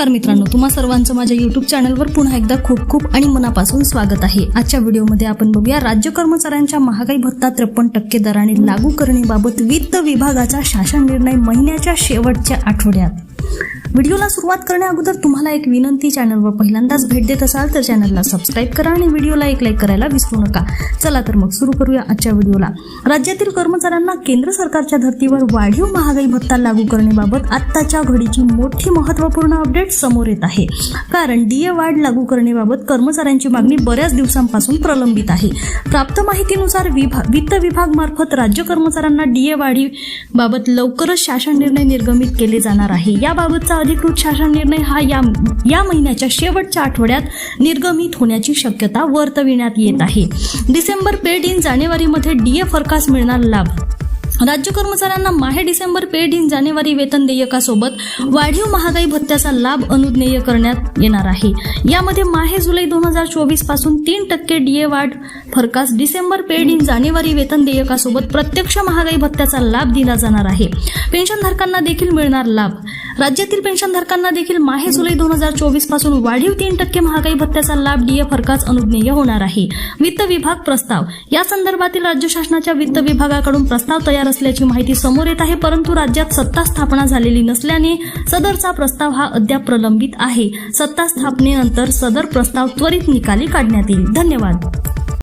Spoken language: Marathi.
नमस्कार मित्रांनो तुम्हा सर्वांचं माझ्या युट्यूब चॅनलवर पुन्हा एकदा खूप खूप आणि मनापासून स्वागत आहे. आजच्या व्हिडिओमध्ये आपण बघूया राज्य कर्मचाऱ्यांच्या महागाई भत्ता त्रेपन्न टक्के दराने लागू करण्याबाबत वित्त विभागाचा शासन निर्णय महिन्याच्या शेवटच्या आठवड्यात. व्हिडिओला सुरुवात करण्या अगोदर तुम्हाला एक विनंती चॅनलवर पहिल्यांदाच भेट देत असाल तर चॅनलला सबस्क्राईब करा आणि व्हिडिओला एक लाईक करायला विसरू नका. चला तर मग सुरू करूया आजच्या व्हिडिओला. राज्यातील कर्मचाऱ्यांना केंद्र सरकारच्या धर्तीवर वाढीव महागाई भत्ता लागू करण्याबाबत आत्ताच्या घडीची मोठी महत्त्वपूर्ण अपडेट समोर येत आहे. कारण डीए वाढ लागू करण्याबाबत कर्मचाऱ्यांची मागणी बऱ्याच दिवसांपासून प्रलंबित आहे. प्राप्त माहितीनुसार विभाग वित्त विभाग मार्फत राज्य कर्मचाऱ्यांना डीए वाढीबाबत लवकरच शासन निर्णय निर्गमित केले जाणार आहे. याबाबतचा अधिकृत शासन निर्णय हा या या महिन्याच्या शेवटच्या आठवड्यात निर्गमित होण्याची शक्यता वर्तविण्यात येत आहे. डिसेंबर पेड इन जानेवारीमध्ये डीए फरकास मिळणार लाभ. राज्य कर्मचाऱ्यांना माहे डिसेंबर पेड इन जानेवारी वेतन देयकासोबत वाढीव महागाई भत्त्याचा लाभ अनुज्ञेय करण्यात येणार आहे. यामध्ये माहे जुलै दोन हजार चोवीसपासून तीन टक्के डीए वाढ फरकास डिसेंबर पेड इन जानेवारी वेतन देयकासोबत प्रत्यक्ष महागाई भत्त्याचा लाभ दिला जाणार आहे. पेन्शनधारकांना देखील मिळणार लाभ. राज्यातील पेन्शनधारकांना देखील माहे जुलै दोन हजार चोवीसपासून वाढीव तीन टक्के महागाई भत्त्याचा लाभ डीए फरकाच अनुज्ञेय होणार आहे. वित्त विभाग प्रस्ताव. या संदर्भातील राज्य शासनाच्या वित्त विभागाकडून प्रस्ताव तयार असल्याची माहिती समोर येत आहे परंतु राज्यात सत्ता स्थापना झालेली नसल्याने सदरचा प्रस्ताव हा अद्याप प्रलंबित आहे. सत्ता स्थापनेनंतर सदर प्रस्ताव त्वरित निकाली काढण्यात येईल. धन्यवाद.